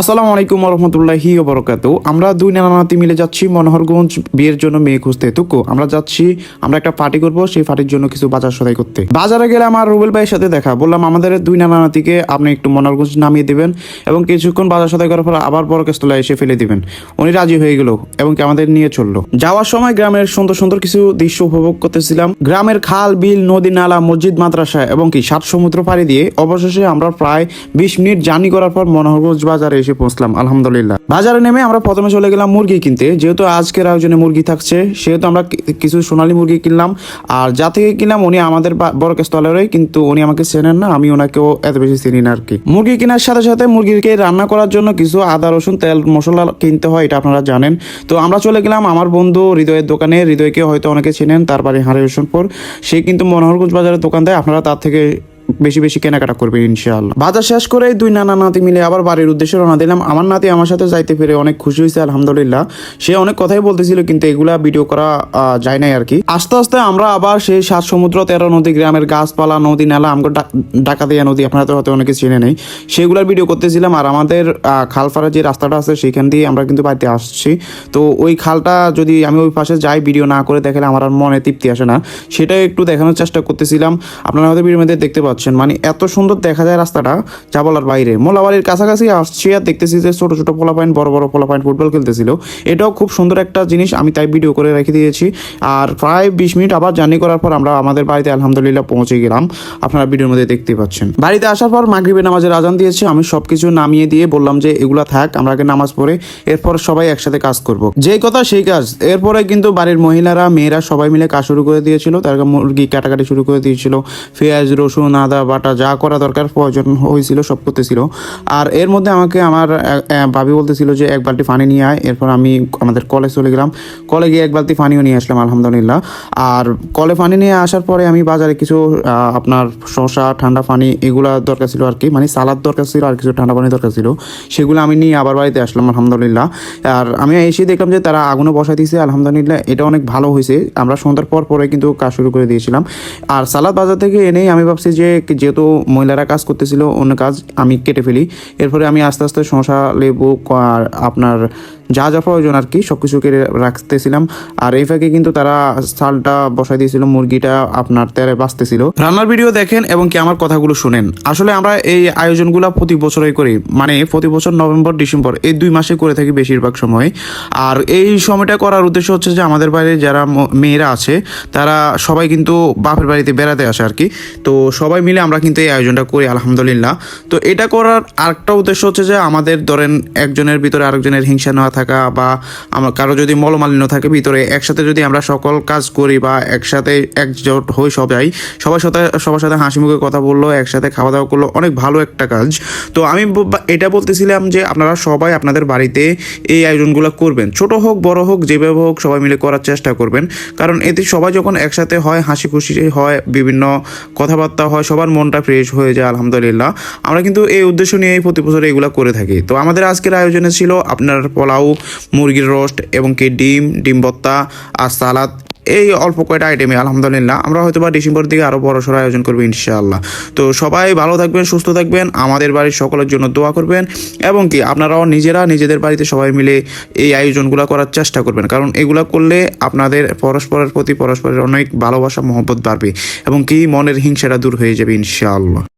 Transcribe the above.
আসসালামু আলাইকুম রহমতুল্লাহি বরকাত আমরা দুই নানানাতি মিলে যাচ্ছি মনোহরগঞ্জ বিয়ের জন্য মেয়ে খুঁজতে তুকো আমরা যাচ্ছি, আমরা একটা পার্টি করব, সেই পার্টির জন্য কিছু বাজার সদাই করতে। বাজারে গেলে আমার রুবেল ভাইয়ের সাথে দেখা। বললাম, আমাদের দুই নানানাতিকে আপনি একটু মনোহরগঞ্জ নামিয়ে দিবেন এবং কিছুক্ষণ বাজার সদাই করার পর আবার বরকেস্তলায় এসে ফেলে দিবেন। উনি রাজি হয়ে গেল এবং আমাদের নিয়ে চলল। যাওয়ার সময় গ্রামের সুন্দর সুন্দর কিছু দৃশ্য উপভোগ করতেছিলাম। গ্রামের খাল, বিল, নদী, নালা, মসজিদ, মাদ্রাসা এবং কি সাত সমুদ্র পাড়ি দিয়ে অবশেষে আমরা প্রায় বিশ মিনিট জার্নি করার পর মনোহরগঞ্জ বাজারে এসে পৌঁছলাম, আলহামদুলিল্লাহ। বাজারে নেমে আমরা প্রথমে চলে গেলাম মুরগি কিনতে। যেহেতু আজকের আয়োজনে মুরগি থাকছে, সেহেতু আমরা কিছু সোনালী মুরগি কিনলাম। আর যা থেকে কিনলাম, উনি আমাদের বরকেস্তলেরই, কিন্তু উনি আমাকে চেনেন না, আমি ওনাকেও এত বেশি চিনি না আর কি মুরগি কেনার সাথে সাথে মুরগিকে রান্না করার জন্য কিছু আদা, রসুন, তেল, মশলা কিনতে হয়, এটা আপনারা জানেন। তো আমরা চলে গেলাম আমার বন্ধু হৃদয়ের দোকানে। হৃদয়কে হয়তো অনেকে চেনেন, তার বাড়ি হারে রসুনপুর। সে কিন্তু মনোহরগঞ্জ বাজারের দোকান দেয়, আপনারা তার থেকে বেশি বেশি কেনাকাটা করবে ইনশাআল্লাহ। বাজার শেষ করে দুই নানা নাতি মিলে আবার বাড়ির উদ্দেশ্যে রওনা দিলাম। আমার নাতি আমার সাথে যাইতে পেরে অনেক খুশি হয়েছে আলহামদুলিল্লাহ। সে অনেক কথাই বলতেছিল কিন্তু এগুলা ভিডিও করা যায় নাই আর কি আস্তে আস্তে আমরা আবার সেই সাত সমুদ্র তেরো নদী গ্রামের গাছপালা নদী নালা আমগো ডা- ডাকাতিয়া নদী আপনারা তো হয়তো অনেকে চিনে নেই সেগুলার ভিডিও করতেছিলাম। আর আমাদের আহ, খালপাড়ার যে রাস্তাটা আছে সেখান দিয়ে আমরা কিন্তু বাড়িতে আসছি। তো ওই খালটা যদি আমি ওই পাশে যাই ভিডিও না করে দেখালে আমার আর মনে তৃপ্তি আসে না। সেটাই একটু দেখানোর চেষ্টা করতেছিলাম। আপনারা হয়তো ভিডিওর মধ্যে দেখতে পাচ্ছেন। মানে এত সুন্দর দেখা যায় রাস্তাটা যা বলার বাইরে। মোলাবাড়ির কাছাকাছি আসছি আর দেখতেছি যে ছোটো ছোটো পোলা পয়েন্ট বড় বড় পোলা পয়েন্ট ফুটবল খেলতেছিল। এটাও খুব সুন্দর একটা জিনিস, আমি তাই ভিডিও করে রেখে দিয়েছি। আর প্রায় বিশ মিনিট আবার জার্নি করার পর আমরা আমাদের বাড়িতে আলহামদুলিল্লাহ পৌঁছে গেলাম। আপনারা ভিডিওর মধ্যে দেখতে পাচ্ছেন। বাড়িতে আসার পর মাগরিবের নামাজের আজান দিয়েছে। আমি সব কিছু নামিয়ে দিয়ে বললাম যে এগুলো থাক, আমরা আগে নামাজ পড়ে এরপর সবাই একসাথে কাজ করব। যেই কথা সেই কাজ। এরপরে কিন্তু বাড়ির মহিলারা, মেয়েরা সবাই মিলে কাজ শুরু করে দিয়েছিল। তার মুরগি কাটাকাটি শুরু করে দিয়েছিল। পেঁয়াজ, রসুন আদা, বাটা যা করা দরকার প্রয়োজন হয়েছিল, সব করতেছিল। আর এর মধ্যে আমাকে আমার ভাবি বলতেছিল যে এক বালতি পানি নিয়ে আয়। এরপর আমি আমাদের কলে চলে গেলাম। কলে গিয়ে এক বালতি পানিও নিয়ে আসলাম, আলহামদুলিল্লাহ। আর কলে পানি নিয়ে আসার পরে আমি বাজারে কিছু আপনার শসা, ঠান্ডা পানি এগুলা দরকার ছিল আর কি। মানে সালাদ দরকার ছিল আর কিছু ঠান্ডা পানি দরকার ছিল। সেগুলো আমি নিয়ে আবার বাড়িতে আসলাম, আলহামদুলিল্লাহ। আর আমি এসে দেখলাম যে তারা আগুনও বসাই দিয়েছে আলহামদুলিল্লাহ। এটা অনেক ভালো হয়েছে। আমরা সন্ধ্যার পর পরে কিন্তু কাজ শুরু করে দিয়েছিলাম। আর সালাদ বাজার থেকে এনেই আমি ভাবছি যে যেহেতু মহিলারা কাজ করতেছিল, অন্য কাজ আমি কেটে ফেলি। এরপরে আমি আস্তে আস্তে শশা লেবু আর আপনার যা যা প্রয়োজন আর কি সব কিছু কেটে রাখতেছিলাম। আর এই ফাঁকে কিন্তু তারা চালটা বসাই দিয়েছিল, মুরগিটা আপনার তেলে বাঁচতেছিল। রান্নার ভিডিও দেখেন এবং কি আমার কথাগুলো শুনেন। আসলে আমরা এই আয়োজনগুলো প্রতি বছরই করি। মানে প্রতি বছর নভেম্বর, ডিসেম্বর, এই দুই মাসে করে থাকি বেশিরভাগ সময়। আর এই সময়টা করার উদ্দেশ্য হচ্ছে যে আমাদের বাইরে যারা মেয়েরা আছে, তারা সবাই কিন্তু বাপের বাড়িতে বেড়াতে আসে আর কি। তো সবাই মিলে আমরা কিন্তু এই আয়োজনটা করি, আলহামদুলিল্লাহ। তো এটা করার আরেকটা উদ্দেশ্য হচ্ছে যে আমাদের ধরেন একজনের ভিতরে আরেকজনের হিংসা না থাকা বা আমার কারও যদি মলমালিন্য থাকে ভিতরে, একসাথে যদি আমরা সকল কাজ করি বা একসাথে একজোট হই সবাই, সবার সাথে সবার সাথে হাসি মুখে কথা বলল, একসাথে খাওয়া দাওয়া করল, অনেক ভালো একটা কাজ। তো আমি এটা বলতেছিলাম যে আপনারা সবাই আপনাদের বাড়িতে এই আয়োজনগুলো করবেন। ছোট হোক, বড় হোক, যেভাবে হোক সবাই মিলে করার চেষ্টা করবেন। কারণ এতে সবাই যখন একসাথে হয় হাসি খুশি হয়, বিভিন্ন কথাবার্তা হয়, সবার মনটা ফ্রেশ হয়ে যায়, আলহামদুলিল্লাহ। আমরা কিন্তু এই উদ্দেশ্য নিয়েই প্রতি বছর এগুলো করে থাকি। তো আমাদের আজকের আয়োজনে ছিল আপনার পোলাও মুরগির রোস্ট এবং কি ডিম ডিম ভর্তা আর সালাদ। এই অল্প কয়টা আইটেমে আলহামদুলিল্লাহ আমরা হয়তো বা ডিসেম্বর দিকে আরও বড় সড়ো আয়োজন করব ইনশাআল্লাহ। তো সবাই ভালো থাকবেন, সুস্থ থাকবেন, আমাদের বাড়ির সকলের জন্য দোয়া করবেন এবং কি আপনারাও নিজেরা নিজেদের বাড়িতে সবাই মিলে এই আয়োজনগুলো করার চেষ্টা করবেন। কারণ এগুলো করলে আপনাদের পরস্পরের প্রতি পরস্পরের অনেক ভালোবাসা, মহব্বত বাড়বে এবং কি মনের হিংসাটা দূর হয়ে যাবে ইনশাআল্লাহ।